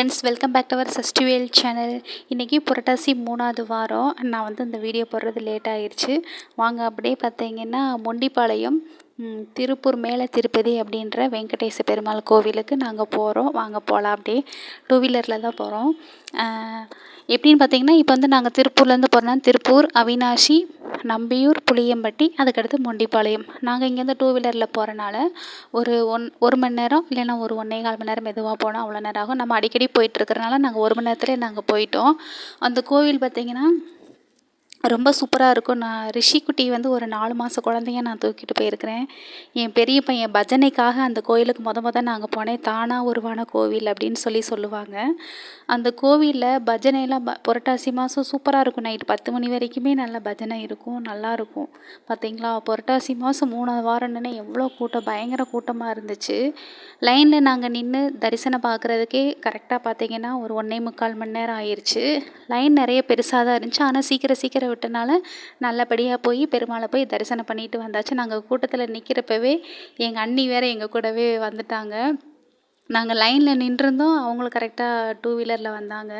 Friends welcome back to our Sashtivel channel இன்றைக்கி புரட்டாசி மூணாவது வாரம். நான் வந்து இந்த வீடியோ போடுறது லேட் ஆகிடுச்சு வாங்க அப்படியே பார்த்தீங்கன்னா மொண்டிப்பாளையம் திருப்பூர் மேலே திருப்பதி அப்படின்ற வெங்கடேச பெருமாள் கோவிலுக்கு நாங்கள் போகிறோம் வாங்க போகலாம் அப்படியே. டூ வீலரில் தான் போகிறோம் எப்படின்னு பார்த்தீங்கன்னா இப்போ வந்து நாங்கள் திருப்பூர்லேருந்து போகிறோம்னா திருப்பூர் அவினாஷி நம்பியூர் புளியம்பட்டி அதுக்கடுத்து மொண்டிப்பாளையம். நாங்கள் இங்கேருந்து டூ வீலரில் போகிறனால ஒரு ஒன் ஒரு மணி நேரம் இல்லைன்னா ஒரு ஒன்றே கால் மணி நேரம் மெதுவாக போனால் அவ்வளோ நேரம் ஆகும். நம்ம அடிக்கடி போயிட்டுருக்கறனால நாங்கள் ஒரு மணி நேரத்துலேயே நாங்கள் போயிட்டோம். அந்த கோவில் பார்த்திங்கன்னா ரொம்ப சூப்பராக இருக்கும். நான் ரிஷிக்குட்டி வந்து ஒரு நாலு மாத குழந்தைய நான் தூக்கிட்டு போயிருக்கிறேன். என் பெரிய பையன் பஜனைக்காக அந்த கோயிலுக்கு மொத மொதல் நாங்கள் போனேன். தானாக உருவான கோவில் அப்படின்னு சொல்லி சொல்லுவாங்க. அந்த கோவிலில் பஜனைலாம் ப புரட்டாசி மாதம் சூப்பராக இருக்கும். நைட் பத்து மணி வரைக்குமே நல்ல பஜனை இருக்கும். நல்லாயிருக்கும் பார்த்தீங்களா புரட்டாசி மாதம் மூணாவது வாரம்னு எவ்வளோ கூட்டம் பயங்கர கூட்டமாக இருந்துச்சு. லைனில் நாங்கள் நின்று தரிசனம் பார்க்குறதுக்கே கரெக்டாக பார்த்தீங்கன்னா ஒரு ஒன்றே முக்கால் மணி நேரம் ஆயிடுச்சு லைன் நிறைய பெருசாக தான் இருந்துச்சு. ஆனால் சீக்கிரம் சீக்கிரம் விட்டனால நல்லபடியாக போய் பெருமாளை போய் தரிசனம் பண்ணிட்டு வந்தாச்சு. நாங்கள் கூட்டத்தில் நிற்கிறப்பவே எங்கள் அண்ணி வேறு எங்கள் கூடவே வந்துட்டாங்க. நாங்கள் லைனில் நின்றுருந்தோம். அவங்களும் கரெக்டாக டூ வீலரில் வந்தாங்க.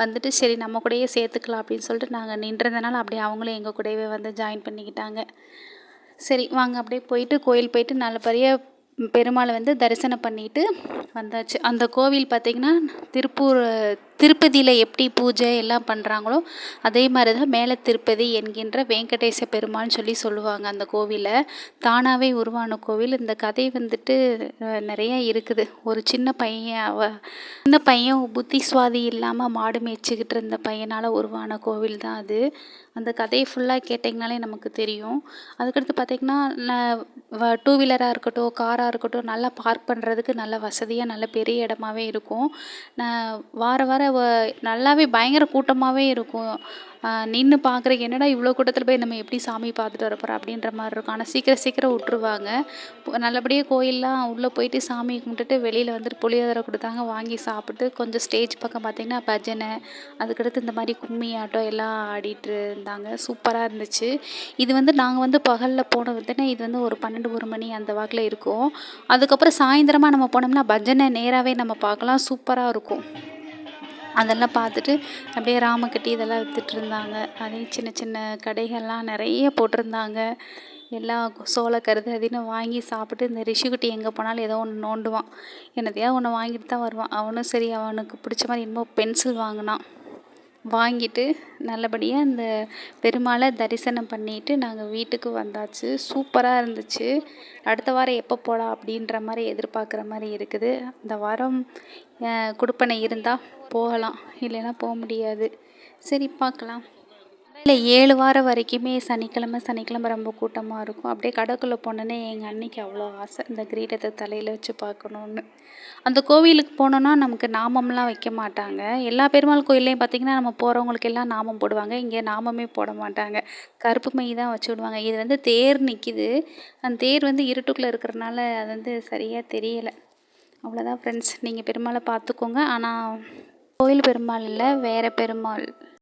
வந்துட்டு சரி நம்ம கூடயே சேர்த்துக்கலாம் அப்படின்னு சொல்லிட்டு நாங்கள் நின்றதுனால அப்படியே அவங்களும் எங்கள் கூடவே வந்து ஜாயின் பண்ணிக்கிட்டாங்க. சரி வாங்க அப்படியே போயிட்டு கோயில் போயிட்டு நல்லபடியாக பெருமாளை வந்து தரிசனம் பண்ணிட்டு வந்தாச்சு. அந்த கோவில் பார்த்திங்கன்னா திருப்பூர் திருப்பதியில் எப்படி பூஜை எல்லாம் பண்ணுறாங்களோ அதே மாதிரி தான் மேலே திருப்பதி என்கின்ற வெங்கடேச பெருமாள்னு சொல்லி சொல்லுவாங்க அந்த கோவிலை. தானாகவே உருவான கோவில். இந்த கதை வந்துட்டு நிறைய இருக்குது. ஒரு சின்ன பையன் அவ சின்ன பையன் புத்தி சுவாதி இல்லாமல் மாடு மேய்ச்சிக்கிட்டு இருந்த பையனால் உருவான கோவில் தான் அது. அந்த கதையை ஃபுல்லாக கேட்டிங்கனாலே நமக்கு தெரியும். அதுக்கடுத்து பார்த்திங்கன்னா டூ வீலராக இருக்கட்டும் காராக இருக்கட்டும் நல்லா பார்க் பண்ணுறதுக்கு நல்ல வசதியாக நல்ல பெரிய இடமாவே இருக்கும். நான் வார வாரம் நல்லாவே பயங்கர கூட்டமாகவே இருக்கும். நின்று பார்க்குறக்கு என்னடா இவ்வளோ கூட்டத்தில் போய் நம்ம எப்படி சாமி பார்த்துட்டு வர போகிறோம் அப்படின்ற மாதிரி இருக்கும். ஆனால் சீக்கிரம் சீக்கிரம் விட்ருவாங்க நல்லபடியாக கோயிலெலாம் உள்ளே போயிட்டு சாமி கும்பிட்டுட்டு வெளியில் வந்துட்டு புளியோதரை கொடுத்தாங்க. வாங்கி சாப்பிட்டு கொஞ்சம் ஸ்டேஜ் பக்கம் பார்த்திங்கன்னா பஜனை அதுக்கடுத்து இந்த மாதிரி கும்மி ஆட்டம் எல்லாம் ஆடிட்டு இருந்தாங்க. சூப்பராக இருந்துச்சு. இது வந்து நாங்கள் வந்து பகலில் போனது தானே இது வந்து ஒரு பன்னெண்டு ஒரு மணி அந்த வாக்கில் இருக்கும். அதுக்கப்புறம் சாயந்தரமாக நம்ம போனோம்னா பஜனை நேராகவே நம்ம பார்க்கலாம். சூப்பராக இருக்கும். அதெல்லாம் பார்த்துட்டு அப்படியே ராமக்கட்டி இதெல்லாம் விற்றுட்ருந்தாங்க அதே சின்ன சின்ன கடைகள்லாம் நிறைய போட்டிருந்தாங்க. எல்லா சோளக்கருது அதுன்னு வாங்கி சாப்பிட்டு இந்த ரிஷிக்குட்டி எங்கே போனாலும் ஏதோ ஒன்று நோண்டுவான். என்னதையா ஒன்று வாங்கிட்டு தான் வருவான். அவனும் சரி அவனுக்கு பிடிச்ச மாதிரி என்னமோ பென்சில் வாங்கினான். வாங்கிட்டு நல்லபடியாக அந்த பெருமாளை தரிசனம் பண்ணிட்டு நாங்கள் வீட்டுக்கு வந்தாச்சு. சூப்பராக இருந்துச்சு. அடுத்த வாரம் எப்போ போகலாம் அப்படின்ற மாதிரி எதிர்பார்க்குற மாதிரி இருக்குது. இந்த வாரம் கொடுப்பனை இருந்தால் போகலாம். இல்லைன்னா போக முடியாது. சரி பார்க்கலாம். இல்லை ஏழு வாரம் வரைக்குமே சனிக்கிழமை சனிக்கிழமை ரொம்ப கூட்டமாக இருக்கும். அப்படியே கடைக்குள்ளே போனோன்னே எங்கள் அன்னைக்கு அவ்வளோ ஆசை இந்த கிரீடத்தை தலையில் வச்சு பார்க்கணுன்னு அந்த கோவிலுக்கு போனோன்னா நமக்கு நாமம்லாம் வைக்க மாட்டாங்க. எல்லா பெருமாள் கோயிலையும் பார்த்திங்கன்னா நம்ம போகிறவங்களுக்கு எல்லாம் நாமம் போடுவாங்க. இங்கே நாமமே போட மாட்டாங்க. கருப்பு மை தான் வச்சு விடுவாங்க. இது வந்து தேர் நிற்கிது அந்த தேர் வந்து இருட்டுக்குள்ளே இருக்கிறனால அது வந்து சரியாக தெரியலை. அவ்வளோதான் ஃப்ரெண்ட்ஸ் நீங்கள் பெருமாளை பார்த்துக்கோங்க. ஆனால் கோயில் பெருமாள் இல்லை வேறு பெருமாள்.